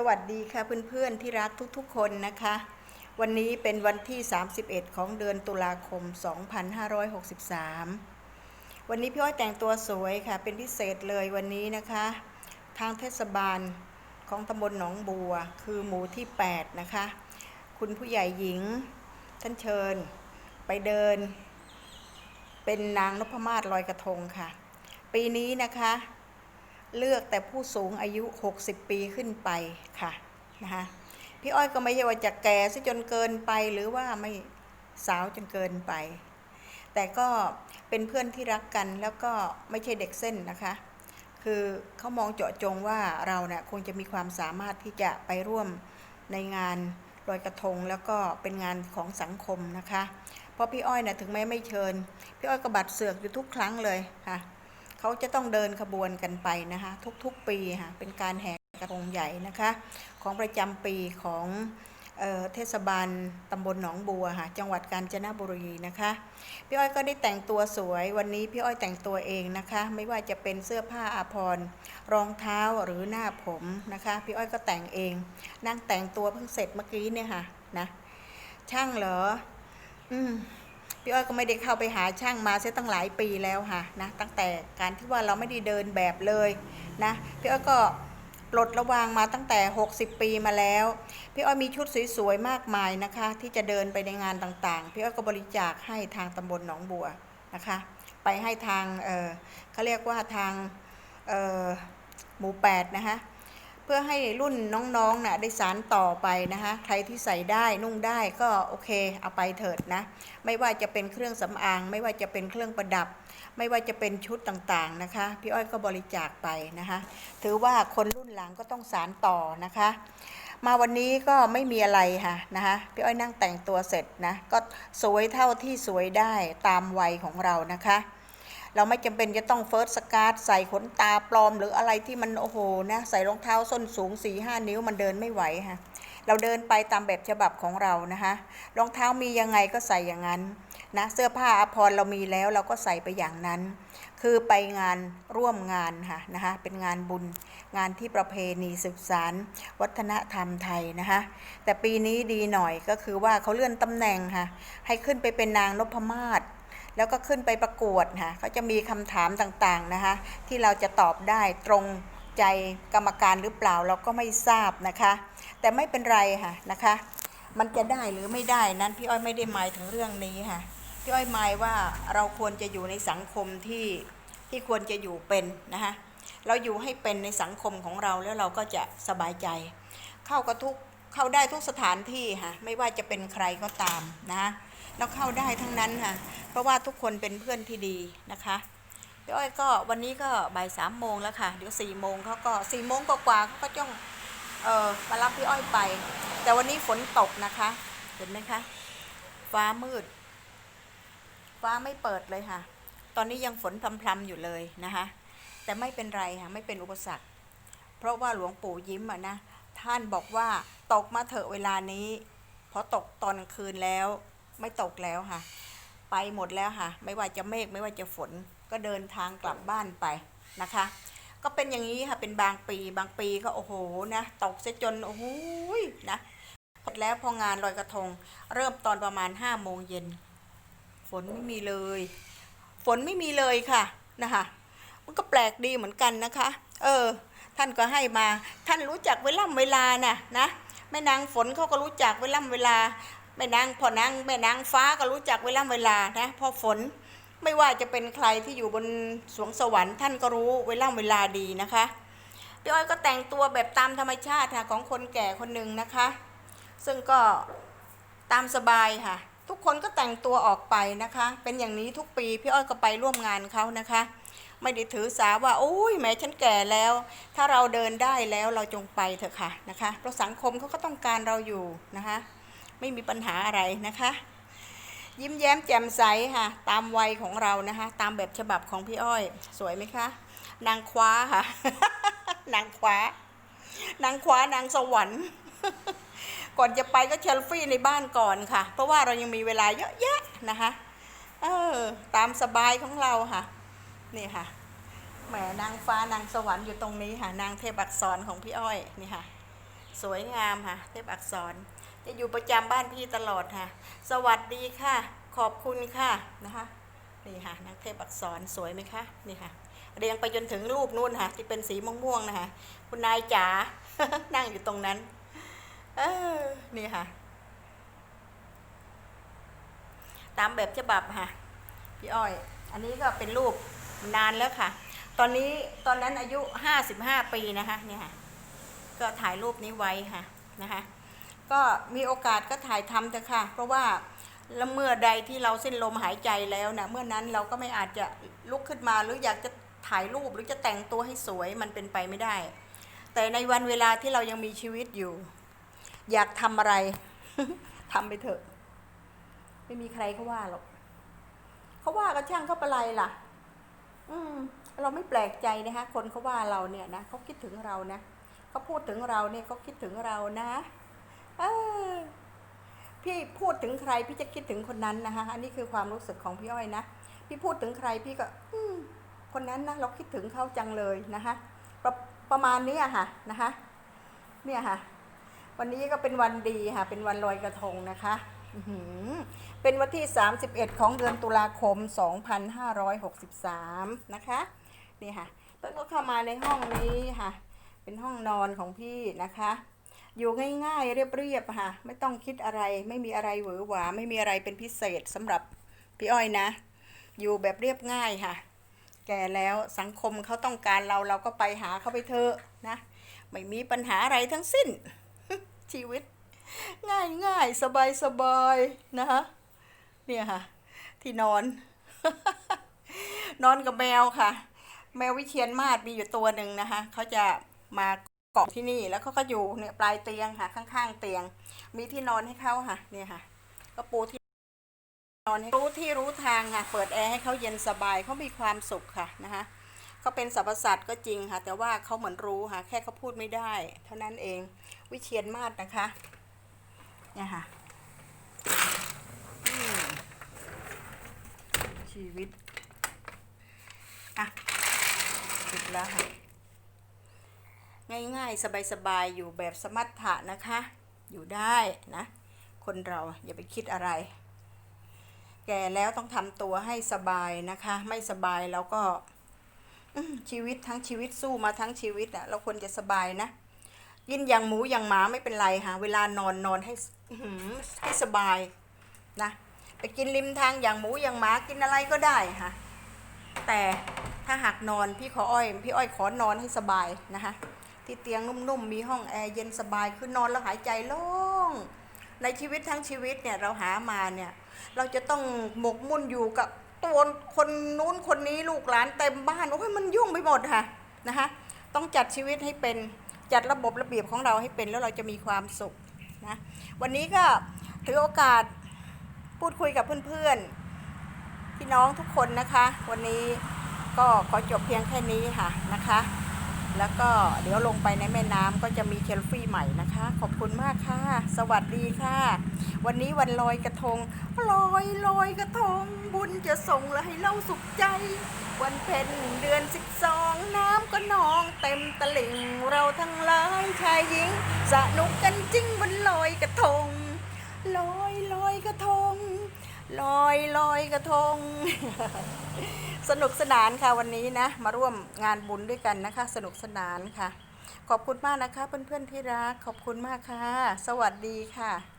สวัสดีค่ะเพื่อนๆที่รักทุกๆคนนะคะ วันนี้เป็นวันที่ 31 ของเดือนตุลาคม 2563 วันนี้พี่อ้อยแต่งตัวสวยค่ะ เป็นพิเศษเลยวันนี้นะคะ ทางเทศบาลของตำบลหนองบัว คือหมู่ที่ 8 นะคะ คุณผู้ใหญ่หญิง ท่านเชิญไปเดิน เป็นนางนพมาศลอยกระทงค่ะ ปีนี้นะคะ เลือกแต่ผู้สูงอายุ 60 ปีขึ้นไปค่ะนะคะพี่อ้อยก็ไม่ใช่ว่าจะแก่ซะจนเกินไปหรือว่าไม่สาวจนเกินไป แต่ก็เป็นเพื่อนที่รักกันแล้วก็ไม่ใช่เด็กเส้นนะคะ คือเขามองเจาะจงว่าเราเนี่ยคงจะมีความสามารถที่จะไปร่วมในงานลอยกระทงแล้วก็เป็นงานของสังคมนะคะ เพราะพี่อ้อยนะถึงแม้ไม่เชิญ พี่อ้อยก็บัตรเสือกอยู่ทุกครั้งเลยค่ะ เขาจะต้องเดินขบวนกันไปนะคะ ทุกๆปีค่ะเป็นการแห่กระทงใหญ่นะคะ ของประจำปีของเออเทศบาลตำบลหนองบัวค่ะจังหวัดกาญจนบุรีนะคะ พี่อ้อยก็ได้แต่งตัวสวย วันนี้พี่อ้อยแต่งตัวเองนะคะ ไม่ว่าจะเป็นเสื้อผ้าอาภรณ์รองเท้าหรือหน้าผมนะคะ พี่อ้อยก็แต่งเอง นั่งแต่งตัวเพิ่งเสร็จเมื่อกี้เนี่ยค่ะนะช่างเหรอ อืม พี่อ้อยก็ไม่ได้เข้าไปหาช่างมาเสียตั้งหลายปีแล้วค่ะนะตั้งแต่การที่ว่าเราไม่ได้เดินแบบเลยนะพี่อ้อยก็ปลดระวางมาตั้งแต่ 60 ปีมาแล้ว พี่อ้อยมีชุดสวยๆมากมายนะคะ ที่จะเดินไปในงานต่างๆ พี่อ้อยก็บริจาคให้ทางตำบลหนองบัวนะคะ ไปให้ทางเออเขาเรียกว่าทางเออหมู่แปดนะคะ เพื่อให้รุ่นน้องๆน่ะได้สารต่อไปนะคะใครที่ใส่ได้นุ่งได้ก็โอเคเอาไปเถิดนะ ไม่ว่าจะเป็นเครื่องสำอาง ไม่ว่าจะเป็นเครื่องประดับ ไม่ว่าจะเป็นชุดต่างๆนะคะ พี่อ้อยก็บริจาคไปนะคะ ถือว่าคนรุ่นหลังก็ต้องสารต่อนะคะ มาวันนี้ก็ไม่มีอะไรค่ะนะคะพี่อ้อยนั่งแต่งตัวเสร็จนะก็สวยเท่าที่สวยได้ตามวัยของเรานะคะ เราไม่จำเป็นจะต้องเฟิร์สสการ์ดใส่ขนตาปลอม หรืออะไรที่มันโอ้โหนะใส่รองเท้าส้นสูง4ีหนิ้วมันเดินไม่ไหวค่ะเราเดินไปตามแบบฉบับของเรานะคะรองเท้ามียังไงก็ใส่อย่างนั้นนะเสื้อผ้าอภรณ์เรามีแล้วเราก็ใส่ไปอย่างนั้น คือไปงานร่วมงานค่ะนะคะเป็นงานบุญงานที่ประเพณีสืบสาร วัฒนธรรมไทยนะคะแต่ปีนี้ดีหน่อยก็คือว่าเขาเลื่อนตำแหน่งค่ะให้ขึ้นไปเป็นนางนพมาศ แล้วก็ขึ้นไปประกวดค่ะเขาจะมีคำถามต่างๆนะคะ ที่เราจะตอบได้ตรงใจกรรมการหรือเปล่าเราก็ไม่ทราบนะคะ แต่ไม่เป็นไรค่ะนะคะ มันจะได้หรือไม่ได้นั้นพี่อ้อยไม่ได้หมายถึงเรื่องนี้ค่ะพี่อ้อยหมายว่าเราควรจะอยู่ในสังคมที่ที่ควรจะอยู่เป็นนะคะเราอยู่ให้เป็นในสังคมของเราแล้วเราก็จะสบายใจ เข้ากับทุกเข้าได้ทุกสถานที่ค่ะไม่ว่าจะเป็นใครก็ตามนะ เราเข้าได้ทั้งนั้นค่ะ เพราะว่าทุกคนเป็นเพื่อนที่ดีนะคะพี่อ้อยก็วันนี้ก็บ่ายสามโมงแล้วค่ะ เดี๋ยวสี่โมงเขาก็สี่โมงกว่าๆเขาก็จ้องเออมารับพี่อ้อยไป แต่วันนี้ฝนตกนะคะ เห็นไหมคะ ฟ้ามืด ฟ้าไม่เปิดเลยค่ะ ตอนนี้ยังฝนพรำๆอยู่เลยนะคะ แต่ไม่เป็นไรค่ะไม่เป็นอุปสรรค เพราะว่าหลวงปู่ยิ้มอะนะท่านบอกว่าตกมาเถอะเวลานี้เพราะตกตอนคืนแล้ว ไม่ตกแล้วค่ะ ไปหมดแล้วค่ะ ไม่ว่าจะเมฆไม่ว่าจะฝนก็เดินทางกลับบ้านไปนะคะ ก็เป็นอย่างนี้ค่ะเป็นบางปีบางปีก็โอ้โหนะตกซะจนโอ้โหยนะหมดแล้วพองานลอยกระทง เริ่มตอนประมาณห้าโมงเย็นฝนไม่มีเลย ฝนไม่มีเลยค่ะนะคะมันก็แปลกดีเหมือนกันนะคะ เออ ท่านก็ให้มา ท่านรู้จักเวล่ำเวลาน่ะนะแม่นางฝนเขาก็รู้จักเวล่ำเวลา แม่นางพ่อนางแม่นางฟ้าก็รู้จักเวล่ำเวลานะพ่อฝนไม่ว่าจะเป็นใครที่อยู่บนสวงสวรรค์ท่านก็รู้เวล่ำเวลาดีนะคะพี่อ้อยก็แต่งตัวแบบตามธรรมชาติค่ะของคนแก่คนหนึ่งนะคะ ซึ่งก็ตามสบายค่ะ ทุกคนก็แต่งตัวออกไปนะคะ เป็นอย่างนี้ทุกปีพี่อ้อยก็ไปร่วมงานเขานะคะ ไม่ได้ถือสาว่าโอ้ยแม้ฉันแก่แล้ว ถ้าเราเดินได้แล้วเราจงไปเถอะค่ะนะคะเพราะสังคมเขาก็ต้องการเราอยู่นะคะ ไม่มีปัญหาอะไรนะคะ ยิ้มแย้มแจ่มใสค่ะ ตามวัยของเรานะคะ ตามแบบฉบับของพี่อ้อย สวยไหมคะ นางคว้าค่ะ นางคว้านางคว้านางสวรรค์ก่อนจะไปก็เชลฟี่ในบ้านก่อนค่ะ เพราะว่าเรายังมีเวลาเยอะแยะนะคะ เออ ตามสบายของเราค่ะ นี่ค่ะ แหมนางฟ้านางสวรรค์อยู่ตรงนี้ค่ะ นางเทพอักษรของพี่อ้อย นี่ค่ะ สวยงามค่ะ เทพอักษร จะอยู่ประจำบ้านพี่ตลอดค่ะ สวัสดีค่ะ ขอบคุณค่ะนะคะนี่ค่ะนักเทพอักษรสวยไหมคะนี่ค่ะ เรียงไปจนถึงรูปนู่นค่ะ ที่เป็นสีม่วงๆนะคะ คุณนายจ๋านั่งอยู่ตรงนั้น เออนี่ค่ะ ตามแบบฉบับค่ะ พี่อ้อย อันนี้ก็เป็นรูปนานแล้วค่ะ ตอนนี้ตอนนั้นอายุห้าสิบห้าปีนะคะเนี่ยค่ะ ก็ถ่ายรูปนี้ไว้ค่ะนะคะ ก็มีโอกาสก็ถ่ายทำเถอะค่ะ เพราะว่าแล้วเมื่อใดที่เราสิ้นลมหายใจแล้วนะเมื่อนั้นเราก็ไม่อาจจะลุกขึ้นมาหรืออยากจะถ่ายรูปหรือจะแต่งตัวให้สวยมันเป็นไปไม่ได้ แต่ในวันเวลาที่เรายังมีชีวิตอยู่ อยากทำอะไรทำไปเถอะ ไม่มีใครเขาว่าหรอกเขาว่าก็ช่างเขาเป็นไรล่ะ อืม เราไม่แปลกใจนะคะคนเขาว่าเราเนี่ยนะเขาคิดถึงเรานะเขาพูดถึงเราเนี่ยเขาคิดถึงเรานะ พี่พูดถึงใครพี่จะคิดถึงคนนั้นนะคะอันนี้คือความรู้สึกของพี่อ้อยนะพี่พูดถึงใครพี่ก็ อืคนนั้นนะเราคิดถึงเขาจังเลยนะคะประประมาณนี้อะค่ะนะคะ เนี่ยค่ะ วันนี้ก็เป็นวันดีค่ะ เป็นวันลอยกระทงนะคะเป็นวันที่ 31 ของเดือนตุลาคม 2563 นะคะ นี่ค่ะเปิ้ลก็เข้ามาในห้องนี้ค่ะ เป็นห้องนอนของพี่นะคะ อยู่ง่ายๆ เรียบๆค่ะ ไม่ต้องคิดอะไร ไม่มีอะไรหวือหวา ไม่มีอะไรเป็นพิเศษสำหรับพี่อ้อยนะ อยู่แบบเรียบง่ายค่ะ แก่แล้วสังคมเขาต้องการเราเราก็ไปหาเขาไปเถอะนะ ไม่มีปัญหาอะไรทั้งสิ้น ชีวิต ง่ายง่ายสบายสบายนะคะเนี่ยค่ะ ที่นอน นอนกับแมวค่ะ แมววิเชียนมาศมีอยู่ตัวหนึ่งนะคะเขาจะมา เกาะที่นี่แล้วเขาก็อยู่เนี่ยปลายเตียงค่ะ ข้างๆเตียง มีที่นอนให้เขาค่ะ เนี่ยค่ะ ก็ปูที่นอนให้รู้ที่รู้ทางค่ะ เปิดแอร์ให้เขาเย็นสบายเขามีความสุขค่ะนะคะเขาเป็นสรรพสัตว์ก็จริงค่ะ แต่ว่าเขาเหมือนรู้ค่ะ แค่เขาพูดไม่ได้ เท่านั้นเองวิเชียนมาศนะคะ เนี่ยค่ะชีวิต อะ ปิดแล้วค่ะ ง่ายๆ สบายๆ อยู่แบบสมถะนะคะ อยู่ได้นะ คนเราอย่าไปคิดอะไร แก่แล้วต้องทำตัวให้สบายนะคะ ไม่สบายเราก็ชีวิตทั้งชีวิตสู้มาทั้งชีวิตอะเราควรจะสบายนะกินอย่างหมูอย่างหมาไม่เป็นไรค่ะเวลานอนนอนให้ให้สบายนะไปกินริมทางอย่างหมูอย่างหมากินอะไรก็ได้ค่ะแต่ถ้าหากนอนพี่ขออ้อย พี่อ้อยขอนอนให้สบายนะคะ ที่เตียงนุ่มๆ มีห้องแอร์เย็นสบายคือนอนแล้วหายใจโล่ง ในชีวิตทั้งชีวิตเนี่ยเราหามาเนี่ย เราจะต้องหมกมุ่นอยู่กับตัวคนนู้นคนนี้ลูกหลานเต็มบ้านโอ้ยมันยุ่งไปหมดค่ะนะคะต้องจัดชีวิตให้เป็นจัดระบบระเบียบของเราให้เป็นแล้วเราจะมีความสุขนะวันนี้ก็ถือโอกาสพูดคุยกับเพื่อนๆพี่น้องทุกคนนะคะ วันนี้ก็ขอจบเพียงแค่นี้ค่ะนะคะ แล้วก็เดี๋ยวลงไปในแม่น้ำก็จะมีเชลฟี่ใหม่นะคะ ขอบคุณมากค่ะ สวัสดีค่ะ วันนี้วันลอยกระทงลอยลอยกระทง บุญจะส่งและให้เราสุขใจ วันเพ็ญเดือนสิบสองน้ำก็นองเต็มตลิ่งเราทั้งหลายชายหญิง สนุกกันจริงวันลอยกระทงลอยลอยกระทงลอยลอยกระทง สนุกสนานค่ะวันนี้นะ มาร่วมงานบุญด้วยกันนะคะ สนุกสนานค่ะ ขอบคุณมากนะคะเพื่อนๆที่รัก ขอบคุณมากค่ะ สวัสดีค่ะ